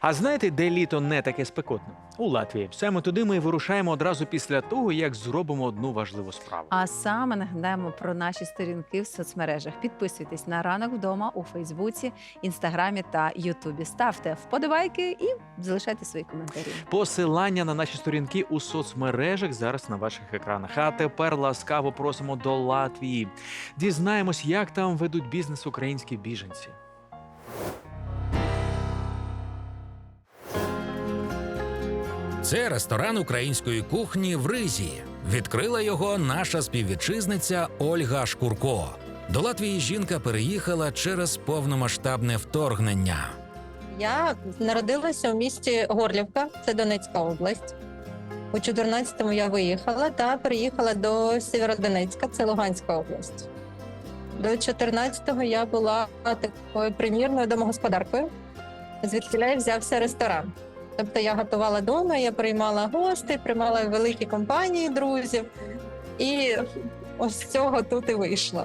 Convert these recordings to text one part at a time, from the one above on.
А знаєте, де літо не таке спекотне? У Латвії. Саме туди ми вирушаємо одразу після того, як зробимо одну важливу справу. А саме нагадаємо про наші сторінки в соцмережах. Підписуйтесь на ранок вдома у Фейсбуці, Інстаграмі та Ютубі. Ставте вподобайки і залишайте свої коментарі. Посилання на наші сторінки у соцмережах зараз на ваших екранах. А тепер ласкаво просимо до Латвії. Дізнаємось, як там ведуть бізнес українські біженці. Це ресторан української кухні в Ризі. Відкрила його наша співвітчизниця Ольга Шкурко. До Латвії жінка переїхала через повномасштабне вторгнення. Я народилася в місті Горлівка, це Донецька область. У 14-му я виїхала та переїхала до Сєвєродонецька, це Луганська область. До 14-го я була такою примірною домогосподаркою, звідки взявся ресторан. Тобто я готувала вдома, я приймала гостей, приймала великі компанії друзів, і ось з цього тут і вийшло.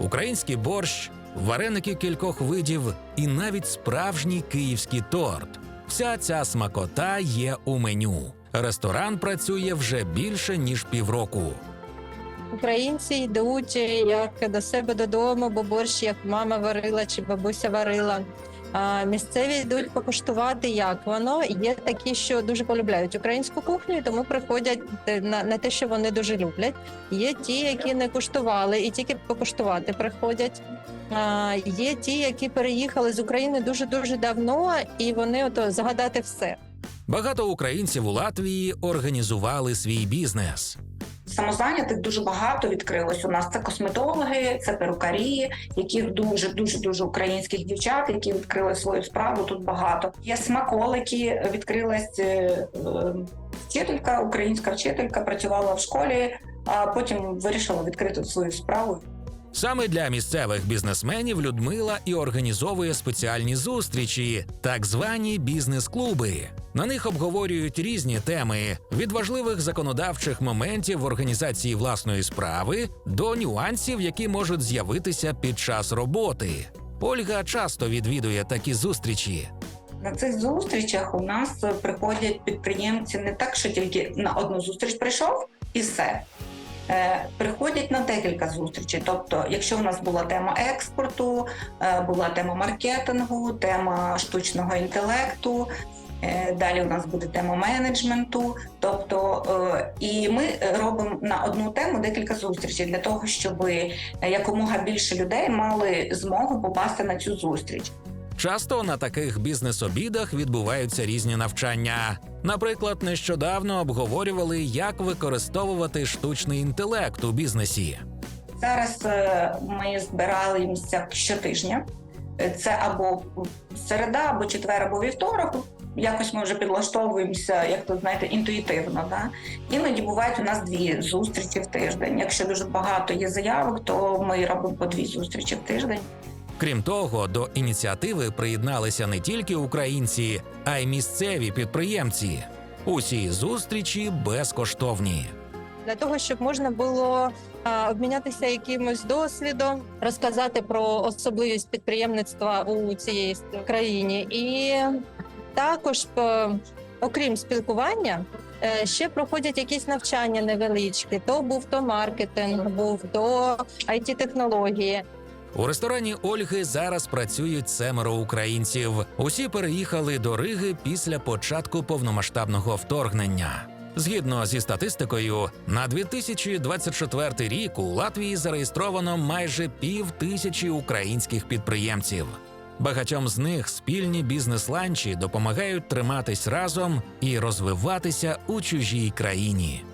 Український борщ, вареники кількох видів і навіть справжній київський торт. Вся ця смакота є у меню. Ресторан працює вже більше ніж півроку. Українці йдуть як до себе додому, бо борщ як мама варила чи бабуся варила. А місцеві йдуть покуштувати, як воно. Є такі, що дуже полюбляють українську кухню, тому приходять е, на, на те, що вони дуже люблять. Є ті, які не куштували, і тільки покуштувати приходять. А, є ті, які переїхали з України дуже дуже давно, і вони ото згадати все. Багато українців у Латвії організували свій бізнес. Самозайнятих дуже багато відкрилось. У нас це косметологи, це перукарі, яких дуже дуже дуже українських дівчат, які відкрили свою справу. Тут багато є смаколики. Відкрилась е, е, вчителька, українська вчителька, працювала в школі, а потім вирішила відкрити свою справу. Саме для місцевих бізнесменів Людмила і організовує спеціальні зустрічі, так звані бізнес-клуби. На них обговорюють різні теми від важливих законодавчих моментів в організації власної справи до нюансів, які можуть з'явитися під час роботи. Ольга часто відвідує такі зустрічі. На цих зустрічах у нас приходять підприємці не так, що тільки на одну зустріч прийшов і все. Е, Приходять на декілька зустрічей. Тобто, якщо у нас була тема експорту, е, була тема маркетингу, тема штучного інтелекту. е, Далі у нас буде тема менеджменту. Тобто, і ми робимо на одну тему декілька зустрічей для того, щоб якомога більше людей мали змогу попасти на цю зустріч. Часто на таких бізнес-обідах відбуваються різні навчання. Наприклад, нещодавно обговорювали, як використовувати штучний інтелект у бізнесі. Зараз е, ми збираємося щотижня. Е, Це або середа, або четвер, або вівторок. Якось ми вже підлаштовуємося, як то знаєте, інтуїтивно. Да? Іноді бувають у нас дві зустрічі в тиждень. Якщо дуже багато є заявок, то ми робимо по дві зустрічі в тиждень. Крім того, до ініціативи приєдналися не тільки українці, а й місцеві підприємці. Усі зустрічі безкоштовні. для того, щоб можна було обмінятися якимось досвідом, розказати про особливість підприємництва у цій країні, і також, е, окрім спілкування. е, Ще проходять якісь навчання невеличкі. То був то маркетинг, був то it технології. У ресторані Ольги зараз працюють семеро українців. Усі переїхали до Риги після початку повномасштабного вторгнення. Згідно зі статистикою, на 2024 рік у Латвії зареєстровано майже пів тисячі українських підприємців. Багатьом з них спільні бізнес-ланчі допомагають триматись разом і розвиватися у чужій країні.